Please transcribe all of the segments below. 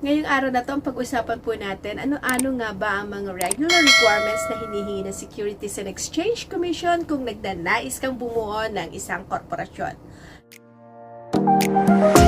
Ngayong araw na to, ang pag-usapan po natin, ano-ano nga ba ang mga regular requirements na hinihingi ng Securities and Exchange Commission kung nagnanais kang bumuo ng isang korporasyon. Hi!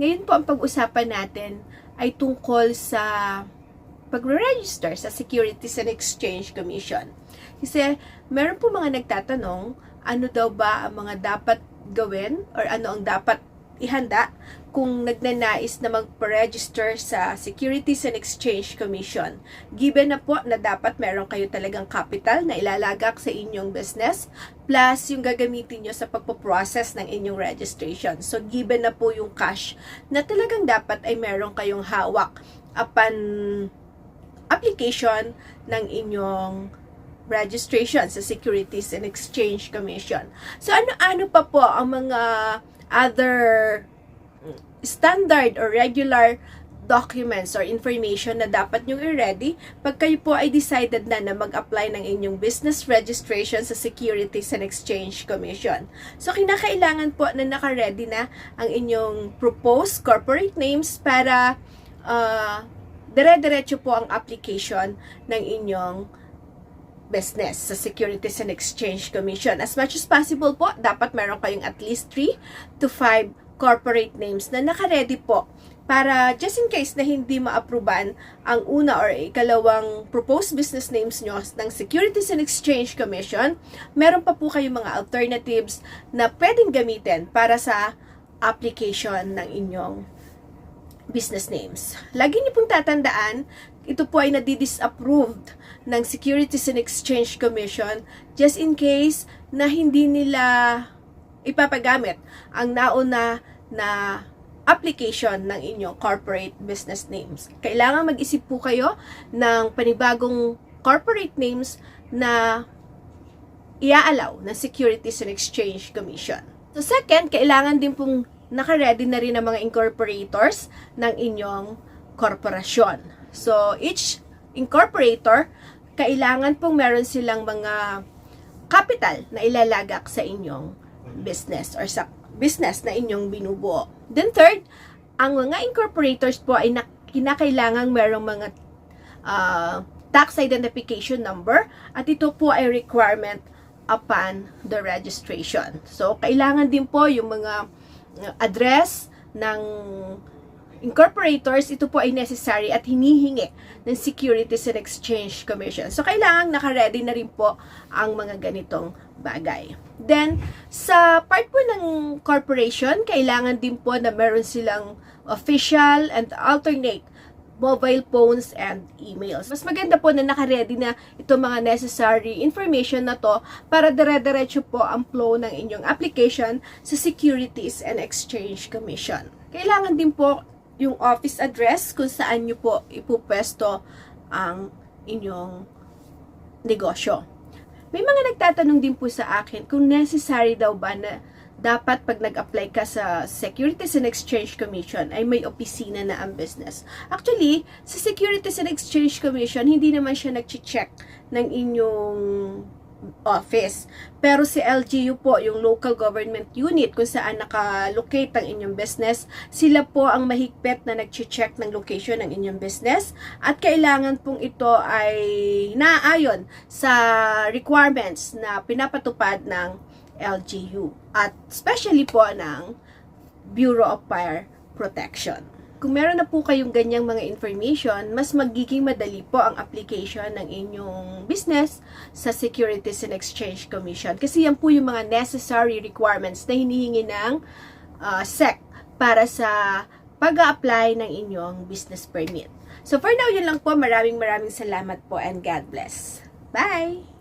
Ngayon po ang pag-usapan natin ay tungkol sa pagre-register sa Securities and Exchange Commission. Kasi meron po mga nagtatanong ano daw ba ang mga dapat gawin or ano ang dapat ihanda kung nagnanais na magpa-register sa Securities and Exchange Commission. Given na po na dapat meron kayo talagang capital na ilalagak sa inyong business plus yung gagamitin nyo sa pagpo-process ng inyong registration. So, given na po yung cash na talagang dapat ay meron kayong hawak upon application ng inyong registration sa Securities and Exchange Commission. So, ano-ano pa po ang mga other standard or regular documents or information na dapat nyo i-ready pag kayo po ay decided na na mag-apply ng inyong business registration sa Securities and Exchange Commission. So, kinakailangan po na naka-ready na ang inyong proposed corporate names para uh, dire-diretso po ang application ng inyong business sa Securities and Exchange Commission. As much as possible po, dapat meron kayong at least 3 to 5 corporate names na naka-ready po para just in case na hindi ma-approvean ang una or ikalawang proposed business names nyo ng Securities and Exchange Commission, meron pa po kayong mga alternatives na pwedeng gamitin para sa application ng inyong business names. Lagi niyo pong tatandaan, ito po ay nadi-disapproved ng Securities and Exchange Commission just in case na hindi nila ipapagamit ang nauna na application ng inyong corporate business names. Kailangan mag-isip po kayo ng panibagong corporate names na iaalaw ng Securities and Exchange Commission. So second, kailangan din pong naka-ready na rin ang mga incorporators ng inyong korporasyon. So each incorporator, kailangan pong meron silang mga capital na ilalagak sa inyong business or sa business na inyong binubuo. Then third, ang mga incorporators po ay na, kinakailangang merong mga uh, tax identification number at ito po ay requirement upon the registration. So, kailangan din po yung mga address ng incorporators, ito po ay necessary at hinihingi ng Securities and Exchange Commission. So, kailangan naka-ready na rin po ang mga ganitong bagay. Then, sa part po ng corporation, kailangan din po na meron silang official and alternate mobile phones and emails. Mas maganda po na naka-ready na itong mga necessary information na to para dire-diretso po ang flow ng inyong application sa Securities and Exchange Commission. Kailangan din po yung office address kung saan nyo po ipupwesto ang inyong negosyo. May mga nagtatanong din po sa akin kung necessary daw ba na dapat pag nag-apply ka sa Securities and Exchange Commission ay may opisina na ang business. Actually, sa Securities and Exchange Commission, hindi naman siya nag-check ng inyong office. Pero si LGU po, yung local government unit kung saan nakalocate ang inyong business, sila po ang mahigpit na nag-check ng location ng inyong business at kailangan pong ito ay naaayon sa requirements na pinapatupad ng LGU at especially po ng Bureau of Fire Protection. Kung meron na po kayong ganyang mga information, mas magiging madali po ang application ng inyong business sa Securities and Exchange Commission. Kasi yan po yung mga necessary requirements na hinihingi ng uh, SEC para sa pag apply ng inyong business permit. So for now, yun lang po. Maraming maraming salamat po and God bless. Bye!